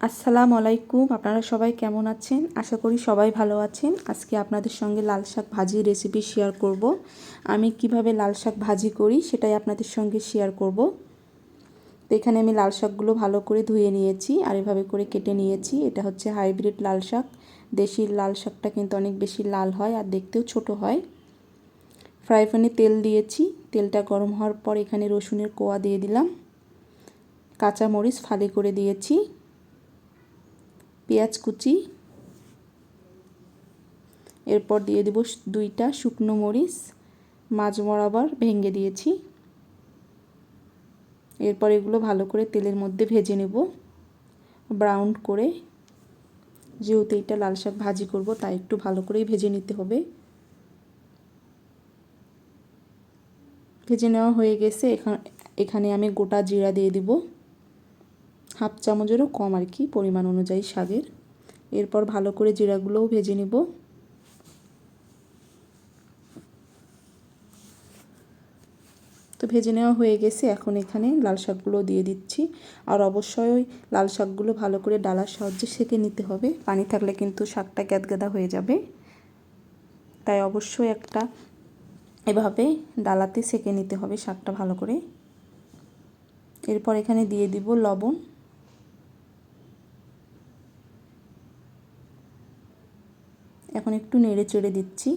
আসসালামু আলাইকুম, আপনারা সবাই কেমন আছেন? আশা করি সবাই ভালো আছেন। আজকে আপনাদের সঙ্গে লাল শাক ভাজি রেসিপি শেয়ার করব। আমি কীভাবে লাল শাক ভাজি করি সেটাই আপনাদের সঙ্গে শেয়ার করব। তো এখানে আমি লাল শাকগুলো ভালো করে ধুয়ে নিয়েছি আর এভাবে করে কেটে নিয়েছি। এটা হচ্ছে হাইব্রিড লাল শাক। দেশি লাল শাকটা কিন্তু অনেক বেশি লাল হয় আর দেখতেও ছোট হয়। ফ্রাই প্যানে তেল দিয়েছি। তেলটা গরম হওয়ার পর এখানে রসুনের কোয়া দিয়ে দিলাম। কাঁচা মরিচ ফালি করে দিয়েছি। পেঁয়াজ কুচি, এরপর দিয়ে দেব দুইটা শুকনো মরিচ মাছ বরাবর ভেঙে দিয়েছি। এরপর এগুলো ভালো করে তেলের মধ্যে ভেজে নেব, ব্রাউন করে। যেহেতু এটা লাল শাক ভাজি করব, তাই একটু ভালো করেই ভেজে নিতে হবে। ভেজে নেওয়া হয়ে গেছে এখানে আমি গোটা জিরা দিয়ে দিব। হাফ চামচেরও কম আর কি পরিমাণ অনুযায়ী শাকের এরপর ভালো করে জিরাগুলোও ভেজে নেব। তো ভেজে নেওয়া হয়ে গেছে, এখন এখানে লাল শাকগুলো দিয়ে দিচ্ছি। আর অবশ্যই লাল শাকগুলো ভালো করে ডালার সাহায্যে সেঁকে নিতে হবে। পানি থাকলে কিন্তু শাকটা গ্যাদগাদা হয়ে যাবে। তাই অবশ্যই একটা এভাবে ডালাতে সেঁকে নিতে হবে শাকটা ভালো করে। এরপর এখানে দিয়ে দিব লবণ। এখন একটু নেড়ে চেড়ে দিচ্ছি।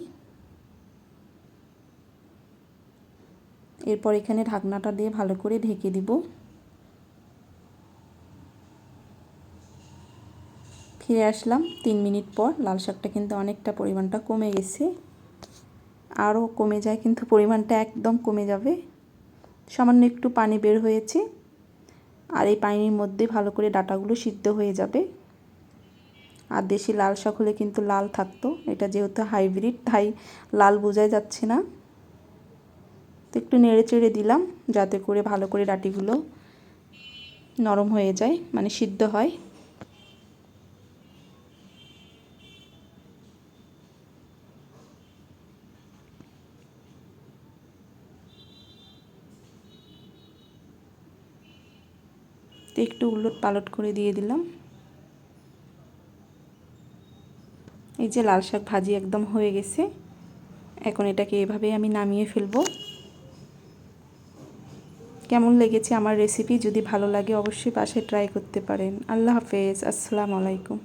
এরপর এখানে ঢাকনাটা দিয়ে ভালো করে ঢেকে দিব। ফিরে আসলাম তিন মিনিট পর, লাল শাকটা কিন্তু অনেকটা পরিমাণটা কমে গেছে। আরও কমে যায় কিন্তু পরিমাণটা একদম কমে যাবে। সামান্য একটু পানি বের হয়েছে। আর এই পানির মধ্যে ভালো করে ডাটাগুলো সিদ্ধ হয়ে যাবে। আর দেশি লাল শাক হলে কিন্তু লাল থাকতো। এটা যেহেতু হাইব্রিড তাই লাল বোঝাই যাচ্ছে না। তো একটু নেড়ে চেড়ে দিলাম যাতে করে ভালো করে ডাটিগুলো নরম হয়ে যায় মানে সিদ্ধ হয়। একটু উলট পালট করে দিয়ে দিলাম। এই যে লাল শাক ভাজি একদম হয়ে গেছে। এখন এটাকে এভাবে আমি নামিয়ে ফেলব। কেমন লেগেছে আমার রেসিপি যদি ভালো লাগে অবশ্যই পাশে ট্রাই করতে পারেন। আল্লাহ হাফেজ। আসসালামু আলাইকুম।